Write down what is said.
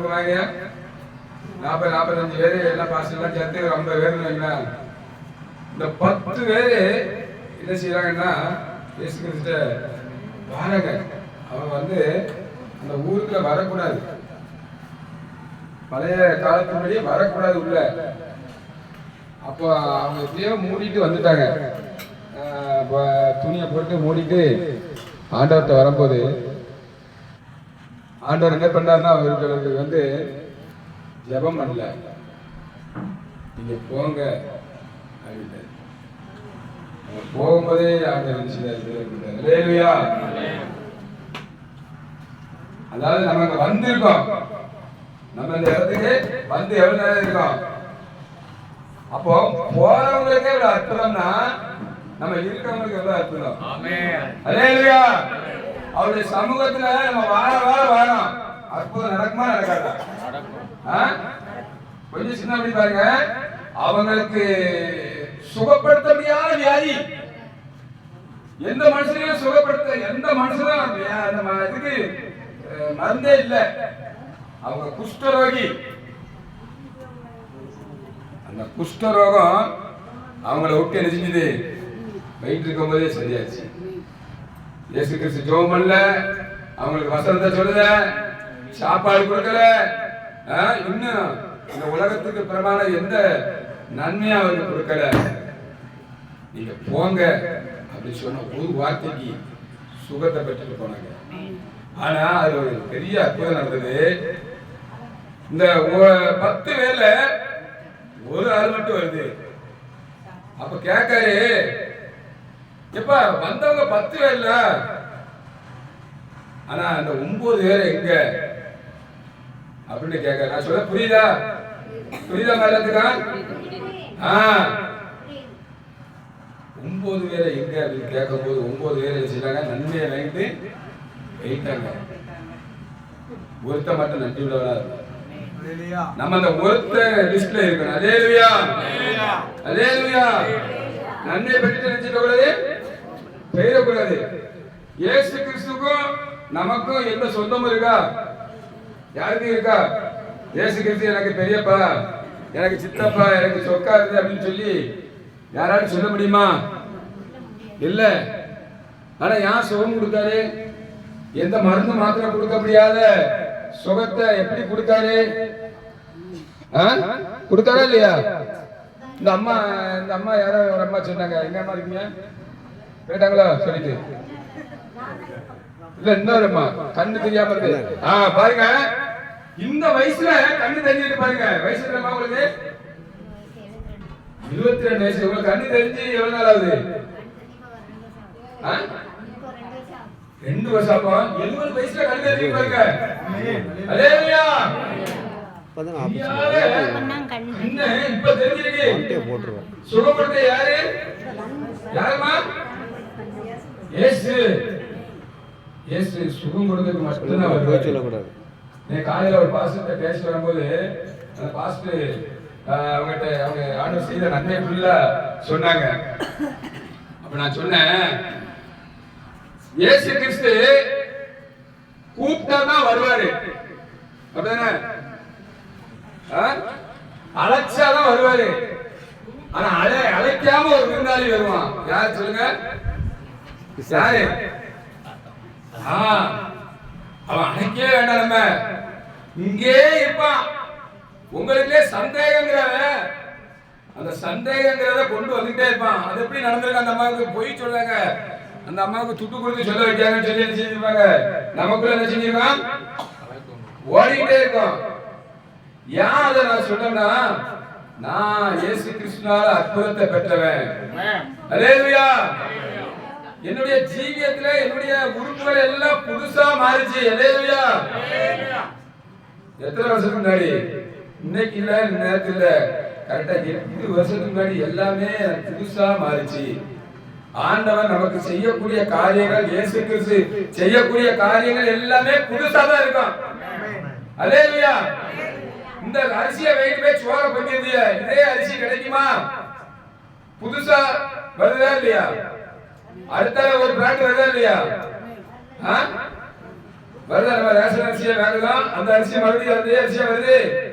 இருக்கிறாங்க நாற்பது நாற்பத்தஞ்சு பேர் எல்லாம் பாஸ்டர் சேர்த்து ஒரு ஐம்பது பேர் வைங்களேன். இந்த பத்து பேர் என்ன செய்யறாங்கன்னா இயேசு கிறிஸ்ட வாரங்க. அவங்க வந்து அந்த ஊருக்குள்ள வரக்கூடாது. பழைய முன்னாடியே வரக்கூடாது உள்ள. அப்போ அவங்க எப்படியோ மூடிட்டு வந்துட்டாங்க. துணியை போட்டு மூடிட்டு ஆண்டவர்கிட்ட வரும்போது ஆண்டவர் என்ன பண்ணாருன்னா அவர்களுக்கு வந்து ஜெபம் பண்ணல. நீங்க போங்க அப்படின்ட்டாரு. அவங்க போகும்போதே நினைச்சுட்டாரு அதாவது நம்ம இங்க வந்திருக்கோம். நம்ம இந்த இடத்துக்கு வந்து எவ்வளவு நேரம் இருக்கோம்? அப்போ போறவங்களுக்கே இவ்வளவு அற்புதம்னா நம்ம இருக்கிறவங்களுக்கு எவ்வளவு அற்புதம்? அல்லேலூயா அவருடைய சமூகத்துல நம்ம வாழ வாழ வாழணும் அற்புதம் நடக்குமா நடக்காதா? கொஞ்சம் சின்ன அப்படி பாருங்க. அவங்களுக்கு சுகப்படுத்த முடியாத வியாதி. எந்த மனுஷனையும் சுகப்படுத்த எந்த மனுஷனும் வியா- அந்த ம- இதுக்கு மருந்தே இல்ல. அவங்க குஷ்டரோகி. அந்த குஷ்டரோகம் அவங்கள விட்டு என்ன செஞ்சது? வெயிட் இருக்கும் போதே சரியாச்சு. இயேசு கிறிஸ்து ஜெபம் பண்ணல. அவங்களுக்கு வசனத்தை சொல்லல சாப்பாடு கொடுக்கல. ஆ, இன்னும் இந்த உலகத்துக்கு பிரமாண எந்த நன்மையும் அவருக்கு கொடுக்கல. நீங்க போங்க. அப்படி சொன்ன ஒரு வார்த்தைக்கு சுகத்தை பெற்றுட்டு போனாங்க. ஆனா அது ஒரு பெரிய அற்புதம் நடந்தது. இந்த பத்து வேலை ஒரு ஆள் மட்டும் வருது. அப்ப கேட்காரு எப்ப வந்தவங்க பத்து பேர் இல்ல? ஆனா அந்த ஒன்பது பேர் எங்க? அப்படின்னு கேட்க நான் சொல்ல புரியுதா? புரியுதா மேலத்துக்கா? ஆ. ஒன்பது பேரை எங்க அப்படின்னு கேட்கும் போது ஒன்பது பேரை என்ன செய்றாங்க நன்மையை வாங்கிட்டு போயிட்டாங்க. ஒருத்த மட்டும் நன்றி விடவராது நம்ம அந்த ஒருத்த லிஸ்ட்ல இருக்கணும். அதேலுயா அதேலுயா நன்மை பற்றி நினைச்சிக்க கூடாது பெயரக்கூடாது இயேசு கிறிஸ்துக்கும் நமக்கும் எந்த சொந்தமும் இருக்கா? யாருக்கும் இருக்கா? ஏசு கிறிஸ்து எனக்கு பெரியப்பா எனக்கு சித்தப்பா எனக்கு சொக்கா இருக்கு அப்படின்னு சொல்லி யாராலும் சொல்ல முடியுமா? இல்ல. ஆனா யார் சுகம் கொடுத்தாரு? எந்த மருந்து மாத்திரை கொடுக்க முடியாத சுகத்தை எப்படி கொடுத்தாரு? ஆ? கொடுத்தாரா இல்லையா? இந்த அம்மா இந்த அம்மா யாரோ ஒரு அம்மா சொன்னாங்க. எங்க அம்மா இருக்கீங்க? கேட்டாங்களா? சொல்லிட்டு. இல்ல இன்னொரு அம்மா கண்ணு தெரியாம இருக்கு. ஆ பாருங்க. இந்த வயசுல கண்ணு தெரிஞ்சுட்டு பாருங்க. வயசு என்னம்மா உங்களுக்கு? இருபத்தி ரெண்டு வயசு. உங்களுக்கு கண்ணு தெரிஞ்சு எவ்வளவு நாள் ஆகுது? ஆ? ரெண்டு வருஷம் அப்போ எழுபது வயசுல கண்ணு தெரிஞ்சு பாருங்க. இன்னும் இப்ப தெரிஞ்சிருக்கு. சுகப்படுத்த யாரு? யாருமா இயேசு. இயேசு சுகம் கொடுத்ததுக்கு மட்டும்தான் வருவாரு சொல்லக்கூடாது. நீ காலையில ஒரு பாஸ்டர்கிட்ட பேசி வரும்போது அந்த பாஸ்டர் அவங்ககிட்ட அவங்க ஆண்டவர் செய்த நன்மை ஃபுல்லா சொன்னாங்க. அப்ப நான் சொன்னேன் இயேசு கிறிஸ்து கூப்பிட்டா தான் வருவாரு. அப்படிதானே? அழைச்சாதான் வருவாரு. ஆனா அழை அழைக்காம ஒரு விருந்தாளி வருவான். யார் சொல்லுங்க? யாரு? ஆ, அவன் அழைக்கவே வேண்டாம் நம்ம. இங்கே இருப்பான். உங்களுக்கே சந்தேகங்கிறவன். அந்த சந்தேகங்கிறத கொண்டு வந்துட்டே இருப்பான். அது எப்படி நடந்திருக்கு? அந்த அம்மாவுக்கு பொய் சொல்றாங்க. அந்த அம்மாவுக்கு துட்டு கொடுத்து சொல்ல வைக்காங்கன்னு சொல்லி என்ன செஞ்சிருப்பாங்க? நமக்குள்ள என்ன செஞ்சிருக்கான் ஓடிக்கிட்டே இருக்கோம். ஏன் அதை நான் சொல்றேன்னா நான் இயேசு கிறிஸ்துனால அற்புதத்தை பெற்றவன். அல்லேலூயா என்னுடைய ஜீவியத்துல என்னுடைய உறுப்புகள் எல்லாம் புதுசா மாறிச்சு. அல்லேலூயா எத்தனை வருஷத்துக்கு முன்னாடி? இன்னைக்கு இல்ல நேரத்துல கரெக்டா எட்டு வருஷத்துக்கு முன்னாடி எல்லாமே புதுசா மாறிச்சு. ஆண்டவன் நமக்கு செய்யக்கூடிய காரியங்கள் இயேசு கிறிஸ்து செய்யக்கூடிய காரியங்கள் எல்லாமே புதுசா தான் இருக்கும். அல்லேலூயா. இந்த அரிசியை வெயிட் போய் சோற பண்ணிருந்திய. இதே அரிசி கிடைக்குமா? புதுசா வருதா இல்லையா? அடுத்த ஒரு பிராண்ட் வருதா இல்லையா? ஆ? வருதா நம்ம ரேஷன் அரிசியை வாங்கலாம். அந்த அரிசி மறுபடியும் அதே அரிசியா வருது.